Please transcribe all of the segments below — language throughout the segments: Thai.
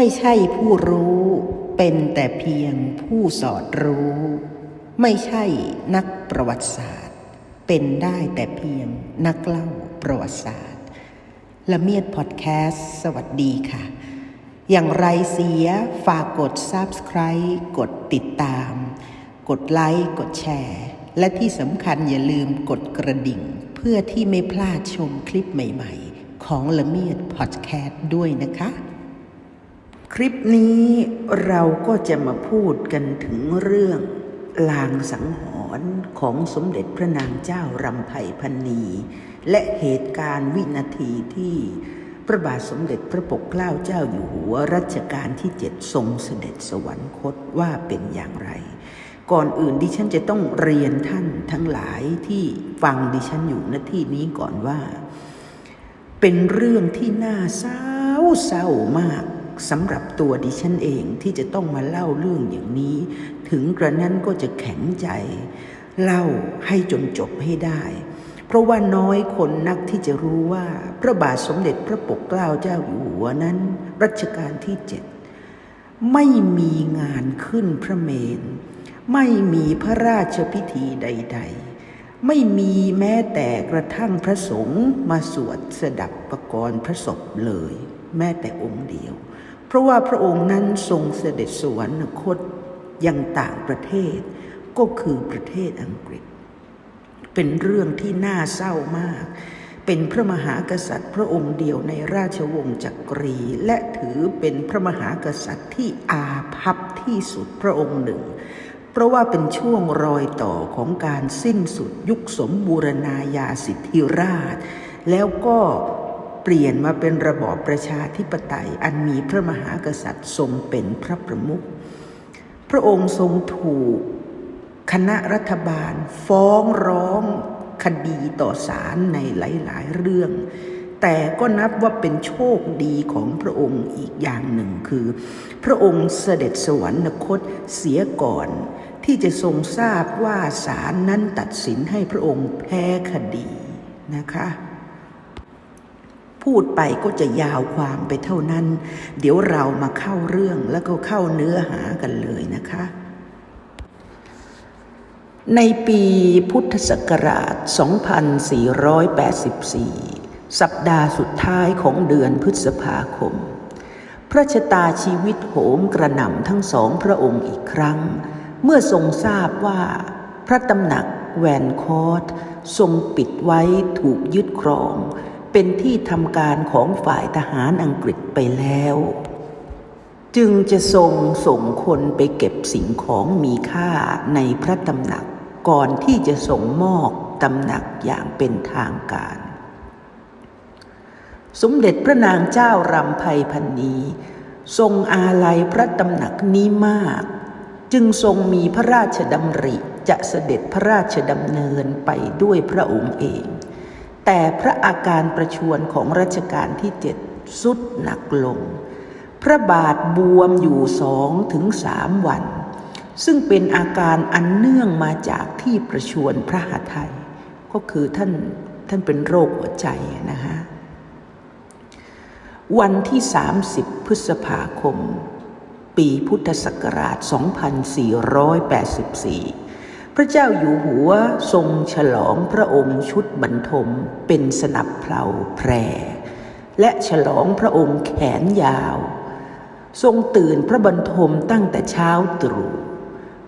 ไม่ใช่ผู้รู้เป็นแต่เพียงผู้สอดรู้ ไม่ใช่นักประวัติศาสตร์ เป็นได้แต่เพียงนักเล่าประวัติศาสตร์ละเมียดพอดแคสต์สวัสดีค่ะ อย่างไรเสียฝากกด Subscribe กดติดตาม กดไลค์กดแชร์ และที่สำคัญอย่าลืมกดกระดิ่ง เพื่อที่ไม่พลาดชมคลิปใหม่ๆ ของละเมียดพอดแคสต์ด้วยนะคะ คลิปนี้เราก็จะมาพูดกันถึงเรื่องลางสังหรณ์ของสมเด็จพระนางเจ้ารำไพพันนี และเหตุการณ์วินาทีที่พระบาทสมเด็จพระปกเกล้าเจ้าอยู่หัวรัชกาลที่เจ็ดทรงเสด็จสวรรคตว่าเป็นอย่างไร ก่อนอื่นดิฉันจะต้องเรียนท่านทั้งหลายที่ฟังดิฉันอยู่ณที่นี้ก่อนว่า เป็นเรื่องที่น่าเศร้าเศร้ามาก สำหรับตัวดิฉันเองที่จะต้องมาเล่าเรื่องอย่างนี้ ถึงกระนั้นก็จะแข็งใจ เล่าให้จนจบให้ได้ เพราะว่าน้อยคนนักที่จะรู้ว่า พระบาทสมเด็จพระปกเกล้าเจ้าอยู่หัวนั้น รัชกาลที่เจ็ดไม่มีงานขึ้นพระเมนไม่มีพระราชพิธีใด ๆ ไม่มีแม้แต่กระทั่งพระสงฆ์มาสวดสดับประกรณ์พระศพเลย แม้แต่องค์เดียว เพราะว่าพระองค์นั้นทรงเสด็จสวรรคตยังต่างประเทศ ก็คือประเทศอังกฤษ เป็นเรื่องที่น่าเศร้ามาก เป็นพระมหากษัตริย์พระองค์เดียวในราชวงศ์จักรี และถือเป็นพระมหากษัตริย์ที่อาภัพที่สุดพระองค์หนึ่งเพราะว่าเป็นช่วงรอยต่อของการสิ้นสุดยุคสมบูรณาญาสิทธิราช แล้วก็ เปลี่ยนมาเป็นระบอบประชาธิปไตย อันมีพระมหากษัตริย์ทรงเป็นพระประมุข พระองค์ทรงถูกคณะรัฐบาล ฟ้องร้องคดีต่อศาลในหลาย ๆ เรื่อง แต่ก็นับว่าเป็นโชคดีของพระองค์อีกอย่างหนึ่งคือ พระองค์เสด็จสวรรคตเสียก่อน ที่จะทรงทราบว่าศาลนั้นตัดสินให้พระองค์แพ้คดีนะคะ พูดไปก็จะยาวความไปเท่านั้น เดี๋ยวเรามาเข้าเรื่องแล้วก็เข้าเนื้อหากันเลยนะคะ ในปีพุทธศักราช 2484 สัปดาห์สุดท้ายของเดือนพฤษภาคม พระชะตาชีวิตโหมกระหน่ำทั้งสองพระองค์อีกครั้ง เมื่อทรงทราบว่าพระตำหนักแวนคอร์ตทรงปิดไว้ถูกยึดครอง เป็นที่ทำการของฝ่ายทหารอังกฤษไปแล้ว จึงจะทรงส่งคนไปเก็บสิ่งของมีค่าในพระตำหนักก่อนที่จะส่งมอบตำหนักอย่างเป็นทางการ สมเด็จพระนางเจ้ารำไพพันนีทรงอาลัยพระตำหนักนี้มาก จึงทรงมีพระราชดำริจะเสด็จพระราชดำเนินไปด้วยพระองค์เอง แต่พระอาการประชวรของรัชกาลที่เจ็ดสุดหนักลง พระบาทบวมอยู่สองถึงสามวัน ซึ่งเป็นอาการอันเนื่องมาจากที่ประชวรพระหทัยก็คือท่านท่านเป็นโรคหัวใจนะฮะวันที่ 30 พฤษภาคม ปีพุทธศักราช 2484 พระเจ้าอยู่หัวทรงฉลองพระองค์ชุดบรรทมเป็นสนับเพลาแพร และฉลองพระองค์แขนยาว ทรงตื่นพระบรรทมตั้งแต่เช้าตรู่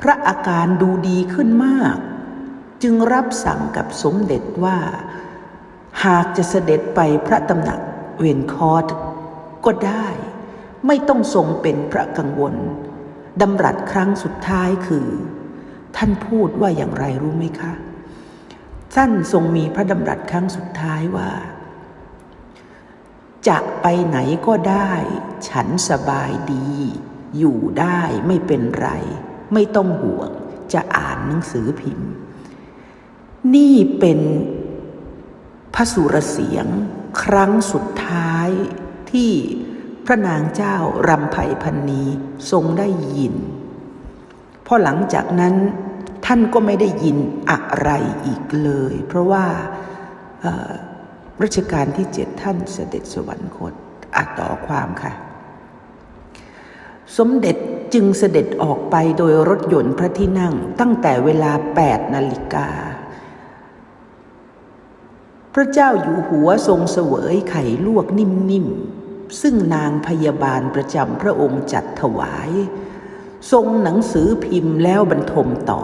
พระอาการดูดีขึ้นมาก จึงรับสั่งกับสมเด็จว่า หากจะเสด็จไปพระตำหนักเวนคอร์ตก็ได้ ไม่ต้องทรงเป็นพระกังวลดำรัสครั้งสุดท้ายคือ ท่านพูดว่าอย่างไรรู้ไหมคะ ท่านทรงมีพระดำรัสครั้งสุดท้ายว่า จะไปไหนก็ได้ ฉันสบายดี อยู่ได้ไม่เป็นไร ไม่ต้องห่วง จะอ่านหนังสือพิมพ์ นี่เป็นพระสุรเสียงครั้งสุดท้ายที่พระนางเจ้ารำไพพันนีทรงได้ยินพอหลังจากนั้น ท่านก็ไม่ได้ยินอะไรอีกเลย เพราะว่ารัชกาลที่เจ็ดท่านเสด็จสวรรคตอาต่อความค่ะ สมเด็จจึงเสด็จออกไปโดยรถยนต์พระที่นั่งตั้งแต่เวลา 8 นาฬิกา พระเจ้าอยู่หัวทรงเสวยไข่ลวกนิ่มๆ ซึ่งนางพยาบาลประจำพระองค์จัดถวาย ทรงหนังสือพิมพ์แล้วบรรทมต่อ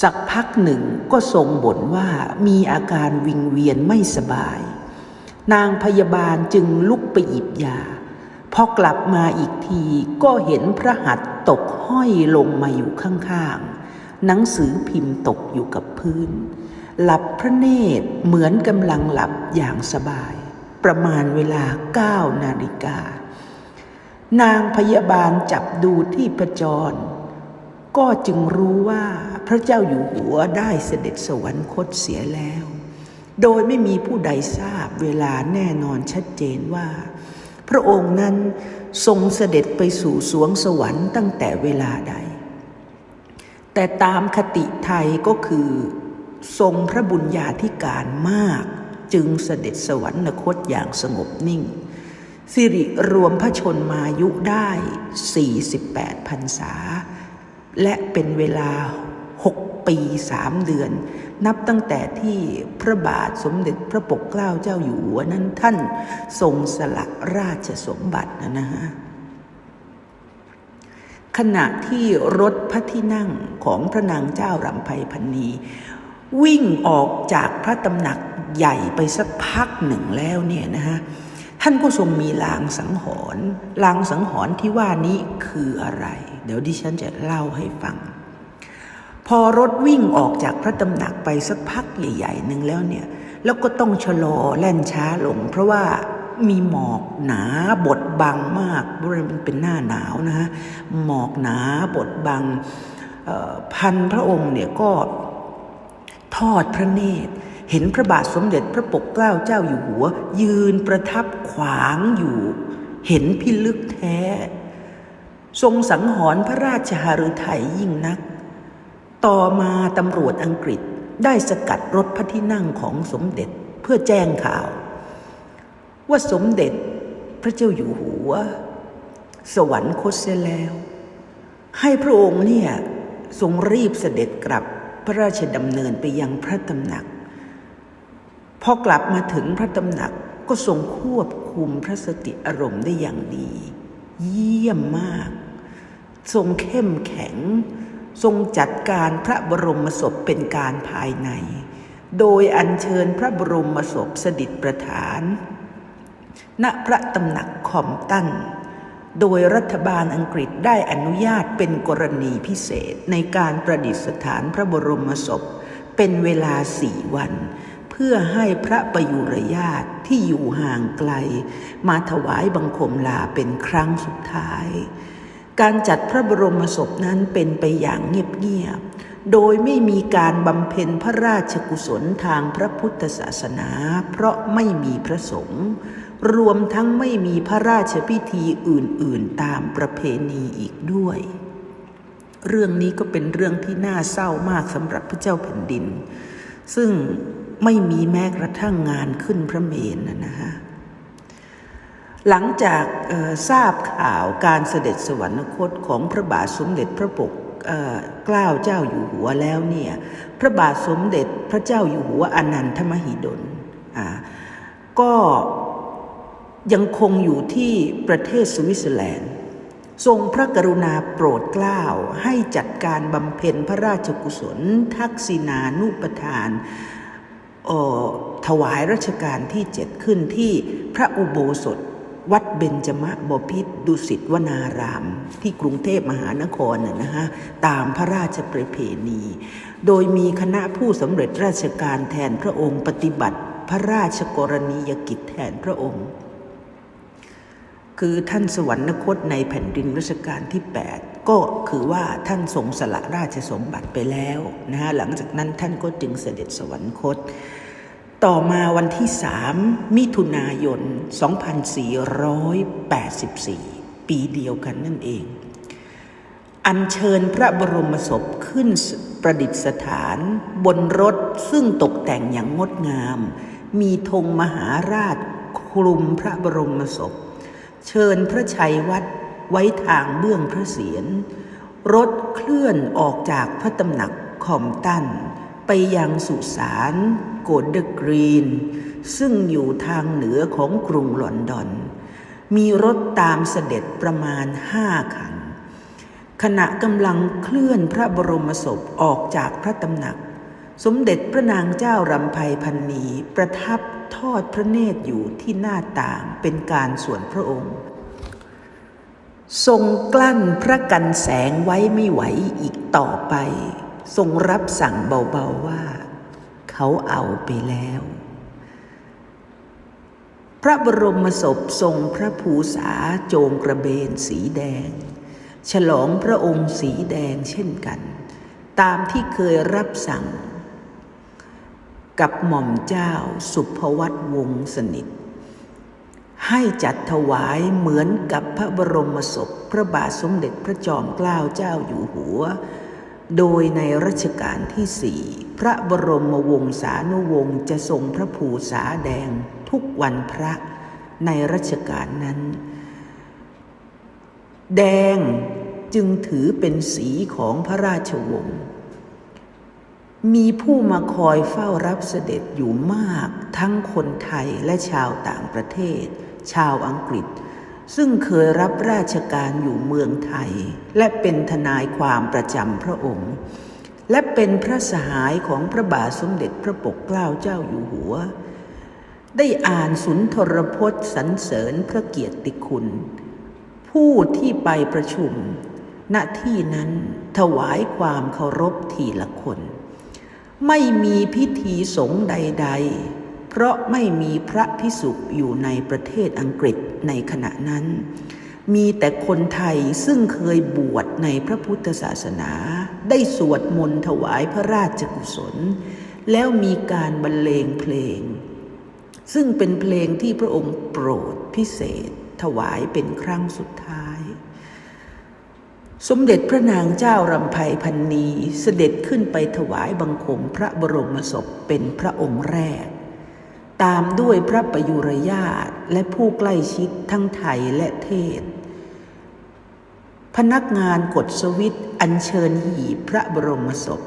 สักพักหนึ่งก็ทรงบ่นว่ามีอาการวิงเวียนไม่สบาย นางพยาบาลจึงลุกไปหยิบยา พอกลับมาอีกทีก็เห็นพระหัตถ์ตกห้อยลงมาอยู่ข้างๆ หนังสือพิมพ์ตกอยู่กับพื้น หลับพระเนตรเหมือนกำลังหลับอย่างสบาย ประมาณเวลาเก้านาฬิกา นางพยาบาลจับดูที่ประจร ก็จึงรู้ว่า ระเจ้าอยู่หัวได้เสด็จสวรรคตเสียแล้ว โดยไม่มีผู้ใดทราบเวลาแน่นอนชัดเจนว่า พระองค์นั้นทรงเสด็จไปสู่สวงสวรรค์ตั้งแต่เวลาใด แต่ตามคติไทยก็คือ ทรงพระบุญญาธิการมาก จึงเสด็จสวรรคตอย่างสงบนิ่ง สิริรวมพระชนมายุได้ 48พรรษา และเป็นเวลา 6 ปีสามเดือน นับตั้งแต่ที่พระบาทสมเด็จพระปกเกล้าเจ้าอยู่หัวนั้นท่านทรงสละราชสมบัตินะนะฮะขณะที่รถพระที่นั่งของพระนางเจ้ารำไพพันนีวิ่งออกจากพระตำหนักใหญ่ไปสักพักหนึ่งแล้วเนี่ยนะฮะท่านก็ทรงมีลางสังหรณ์ลางสังหรณ์ที่ว่านี้คืออะไร เดี๋ยวดิฉันจะเล่าให้ฟัง พอรถวิ่งออกจากพระตำหนักไปสักพักใหญ่ๆหนึ่งแล้วเนี่ยแล้วก็ต้องชะลอแล่นช้าลง เพราะว่ามีหมอกหนาบดบังมากเพราะมันเป็นหน้าหนาวนะฮะหมอกหนาบดบังพันพระองค์เนี่ยก็ทอดพระเนตร เห็นพระบาทสมเด็จพระปกเกล้าเจ้าอยู่หัว ยืนประทับขวางอยู่ เห็นพิลึกแท้ ทรงสังหรณ์พระราชหฤทัยยิ่งนัก ต่อมาตำรวจอังกฤษได้สกัดรถพระที่นั่งของสมเด็จเพื่อแจ้งข่าว ว่าสมเด็จพระเจ้าอยู่หัว สวรรคตเสียแล้ว ให้พระองค์เนี่ยทรงรีบเสด็จกลับพระราชดำเนินไปยังพระตำหนัก พอกลับมาถึงพระตำหนักก็ทรงควบคุมพระสติอารมณ์ได้อย่างดี เยี่ยมมาก ทรงเข้มแข็ง ทรงจัดการพระบรมศพเป็นการภายใน โดยอัญเชิญพระบรมศพสดิษประธาน ณพระตำหนักคอมตันโดยรัฐบาลอังกฤษได้อนุญาตเป็นกรณีพิเศษในการประดิษฐานพระบรมศพ เป็นเวลาสี่วัน เพื่อให้พระประยุรญาติที่อยู่ห่างไกล มาถวายบังคมลาเป็นครั้งสุดท้าย การจัดพระบรมศพนั้นเป็นไปอย่างเงียบๆ โดยไม่มีการบำเพ็ญพระราชกุศลทางพระพุทธศาสนา เพราะไม่มีพระสงฆ์รวมทั้งไม่มีพระราชพิธีอื่นๆ ตามประเพณีอีกด้วย เรื่องนี้ก็เป็นเรื่องที่น่าเศร้ามากสำหรับพระเจ้าแผ่นดิน ซึ่งไม่มีแม้กระทั่งงานขึ้นพระเมรุนะฮะ หลังจากทราบข่าวการเสด็จสวรรคตของพระบาทสมเด็จพระปกเกล้าเจ้าอยู่หัวแล้วเนี่ยพระบาทสมเด็จพระเจ้าอยู่หัวอนันทมหิดลก็ยังคงอยู่ที่ประเทศสวิตเซอร์แลนด์ ทรงพระกรุณาโปรดเกล้าให้จัดการบำเพ็ญพระราชกุศล ทักษิณานุปทานออถวายรัชกาลที่เจ็ดขึ้นที่พระอุโบสถ วัดเบญจมบพิตรดุสิตวนาราม ที่กรุงเทพมหานครน่ะนะฮะตามพระราชประเพณี โดยมีคณะผู้สำเร็จราชการแทนพระองค์ปฏิบัติ พระราชกรณียกิจแทนพระองค์ คือท่านสวรรคตในแผ่นดินรัชกาลที่ 8 ก็คือว่าท่านทรงสละราชสมบัติไปแล้วนะฮะหลังจากนั้นท่านก็จึงเสด็จสวรรคต ต่อมาวันที่ 3 มิถุนายน 2484 ปีเดียวกันนั่นเอง อัญเชิญพระบรมศพขึ้นประดิษฐานบนรถซึ่งตกแต่งอย่างงดงาม มีธงมหาราชคลุมพระบรมศพ เชิญพระชัยวัดไว้ทางเบื้องพระเศียร รถเคลื่อนออกจากพระตำหนักคอมตัน ไปยังสุสาน โกลเดกรีน ซึ่งอยู่ทางเหนือของกรุงลอนดอน มีรถตามเสด็จประมาณห้าคัน ขณะกำลังเคลื่อนพระบรมศพออกจากพระตำหนัก สมเด็จพระนางเจ้ารำไพพันนีประทับทอดพระเนตรอยู่ที่หน้าต่างเป็นการส่วนพระองค์ ทรงกลั้นพระกันแสงไว้ไม่ไหวอีกต่อไป ทรงรับสั่งเบาๆว่า เขาเอาไปแล้ว พระบรมศพทรงพระภูษาโจงกระเบนสีแดง ฉลองพระองค์สีแดงเช่นกัน ตามที่เคยรับสั่ง กับหม่อมเจ้าสุภวัตวงสนิทให้จัดถวายเหมือนกับพระบรมศพ พระบาทสมเด็จพระจอมเกล้าเจ้าอยู่หัว โดยในรัชกาลที่สี่พระบรมวงศานุวงศ์จะทรงพระภูษาแดงทุกวันพระในรัชกาลนั้น แดงจึงถือเป็นสีของพระราชวงศ์มีผู้มาคอยเฝ้ารับเสด็จอยู่มากทั้งคนไทยและชาวต่างประเทศ ชาวอังกฤษ ซึ่งเคยรับราชการอยู่เมืองไทย และเป็นทนายความประจำพระองค์ และเป็นพระสหายของพระบาทสมเด็จพระปกเกล้าเจ้าอยู่หัว ได้อ่านสุนทรพจน์สรรเสริญพระเกียรติคุณ ผู้ที่ไปประชุม ณที่นั้นถวายความเคารพทีละคน ไม่มีพิธีสงฆ์ใด ๆ เพราะไม่มีพระพิสุอยู่ในประเทศอังกฤษ ในขณะนั้น มีแต่คนไทยซึ่งเคยบวชในพระพุทธศาสนา ได้สวดมนต์ถวายพระราชกุศล แล้วมีการบรรเลงเพลง ซึ่งเป็นเพลงที่พระองค์โปรดพิเศษ ถวายเป็นครั้งสุดท้าย สมเด็จพระนางเจ้ารำไพพันนีเสด็จขึ้นไปถวายบังคมพระบรมศพเป็นพระองค์แรก ตามด้วยพระประยุรญาตและผู้ใกล้ชิดทั้งไทยและเทศ พนักงานกดสวิตอัญเชิญหีพระบรมศพ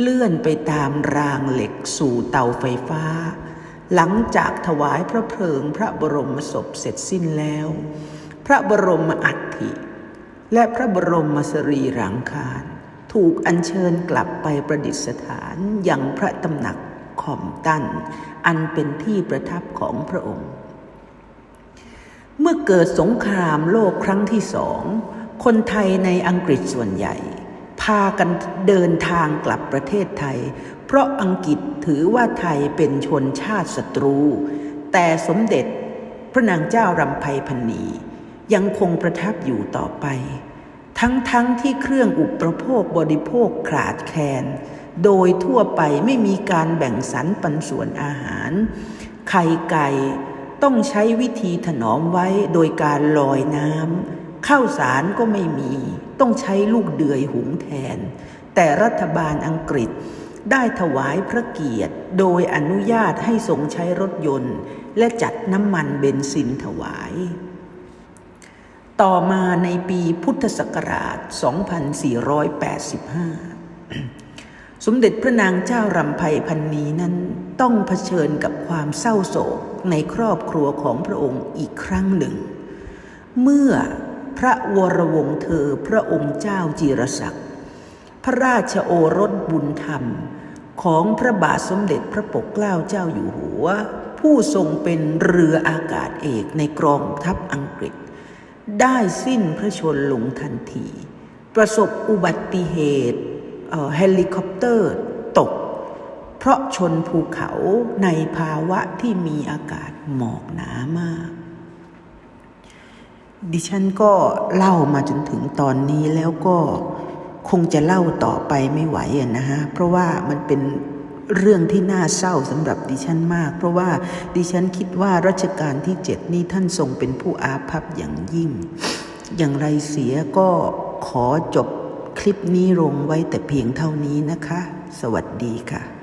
เลื่อนไปตามรางเหล็กสู่เตาไฟฟ้า หลังจากถวายพระเพลิงพระบรมศพเสร็จสิ้นแล้ว พระบรมอัฐิ และพระบรมสรีรังคาร ถูกอัญเชิญกลับไปประดิษฐานอยังพระตำหนัก คอมตัน อันเป็นที่ประทับของพระองค์ เมื่อเกิดสงครามโลกครั้งที่สอง คนไทยในอังกฤษส่วนใหญ่ พากันเดินทางกลับประเทศไทย เพราะอังกฤษถือว่าไทยเป็นชนชาติศัตรู แต่สมเด็จพระนางเจ้ารำไพพันนียังคงประทับอยู่ต่อไป ทั้งๆทที่เครื่องอุปโภคบริโภคขาดแคลน โดยทั่วไปไม่มีการแบ่งสรรปันส่วนอาหาร ไข่ไก่ต้องใช้วิธีถนอมไว้โดยการลอยน้ำข้าวสารก็ไม่มี ต้องใช้ลูกเดือยหุงแทน แต่รัฐบาลอังกฤษได้ถวายพระเกียรติ โดยอนุญาตให้ทรงใช้รถยนต์ และจัดน้ำมันเบนซินถวาย ต่อมาในปีพุทธศักราช 2485 สมเด็จพระนางเจ้ารำไพพันนีนั้นต้องเผชิญกับความเศร้าโศกในครอบครัวของพระองค์อีกครั้งหนึ่ง เมื่อพระวรวงศ์เธอพระองค์เจ้าจิรศักดิ์พระราชโอรสบุญธรรม ของพระบาทสมเด็จพระปกเกล้าเจ้าอยู่หัว ผู้ทรงเป็นเรืออากาศเอกในกองทัพอังกฤษ ได้สิ้นพระชนลงทันที ประสบอุบัติเหตุ เฮลิคอปเตอร์ตก เพราะชนภูเขาในภาวะที่มีอากาศหมอกหนามาก ดิฉันก็เล่ามาจนถึงตอนนี้แล้วก็คงจะเล่าต่อไปไม่ไหวนะฮะ เพราะว่ามันเป็นเรื่องที่น่าเศร้าสำหรับดิฉันมาก เพราะว่าดิฉันคิดว่ารัชกาลที่เจ็ดนี่ท่านทรงเป็นผู้อาภัพอย่างยิ่ง อย่างไรเสียก็ขอจบ คลิปนี้ลงไว้แต่เพียงเท่านี้นะคะ สวัสดีค่ะ